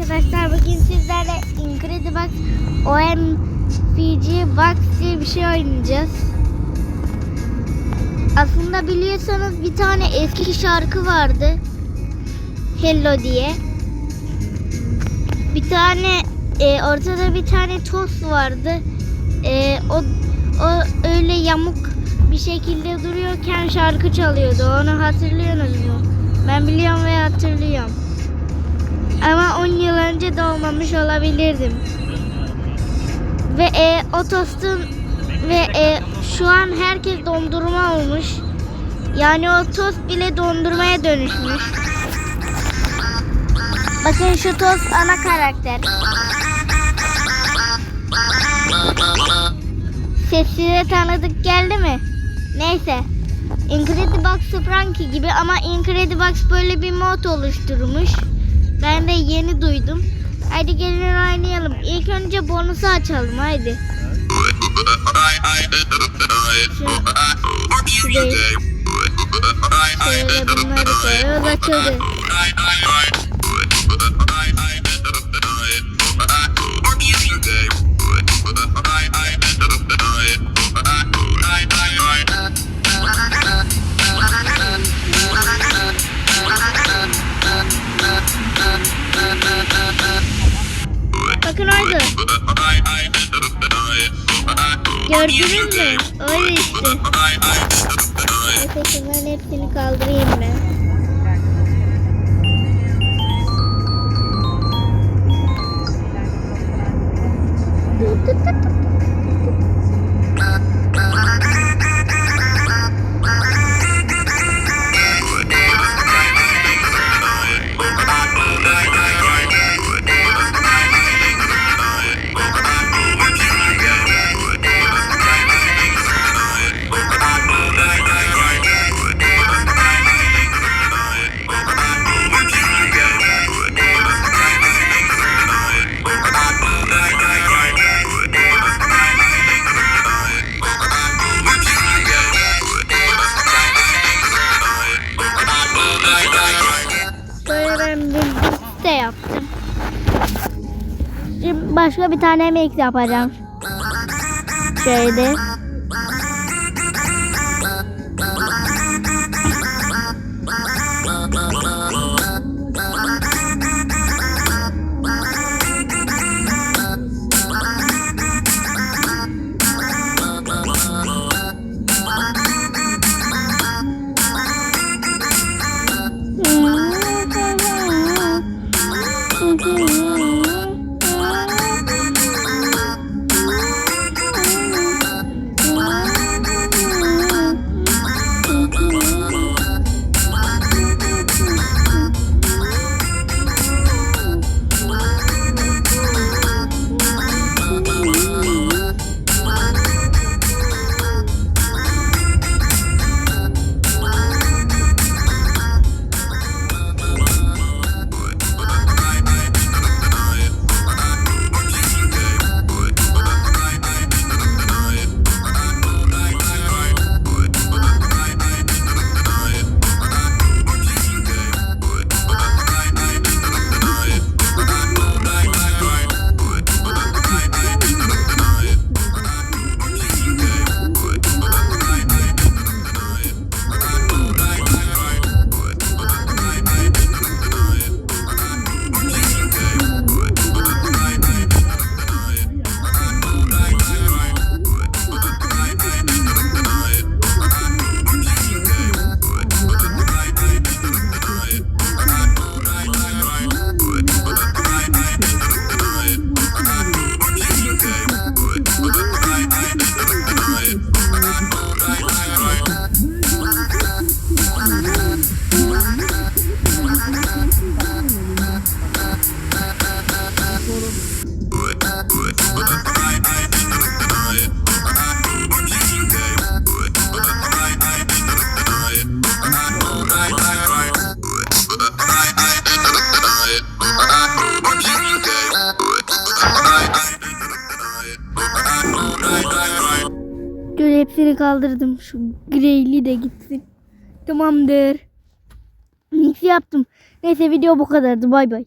arkadaşlar bugün sizlerle Incredibox OMFG Box diye bir şey oynayacağız. Aslında biliyorsanız bir tane eski şarkı vardı. Hello diye. Bir tane e, ortada bir tane tost vardı. E, o, o öyle yamuk bir şekilde duruyorken şarkı çalıyordu. Onu hatırlıyorsunuz mu? Ben biliyorum ve hatırlıyorum. Ama 10 yıl önce doğmamış olabilirdim. Ve e, o tostun ve e, şu an herkes dondurma olmuş. Yani o tost bile dondurmaya dönüşmüş. Bakın şu tost ana karakter. Sesine tanıdık geldi mi? Neyse. Incredibox Frankie gibi ama Incredibox böyle bir mod oluşturmuş. Ben de yeni duydum. Hadi gelin oynayalım. İlk önce bonusu açalım değil. Şöyle bunları koyuyoruz açıldı. Gördünüz mü? Öyle işte. Şunların hepsini kaldırayım ben. Başka bir tane mix yapacağım. Şöyle. Hepsini kaldırdım. Şu greyli de gitsin. Tamamdır. Mix yaptım. Neyse video bu kadardı. Bay bay.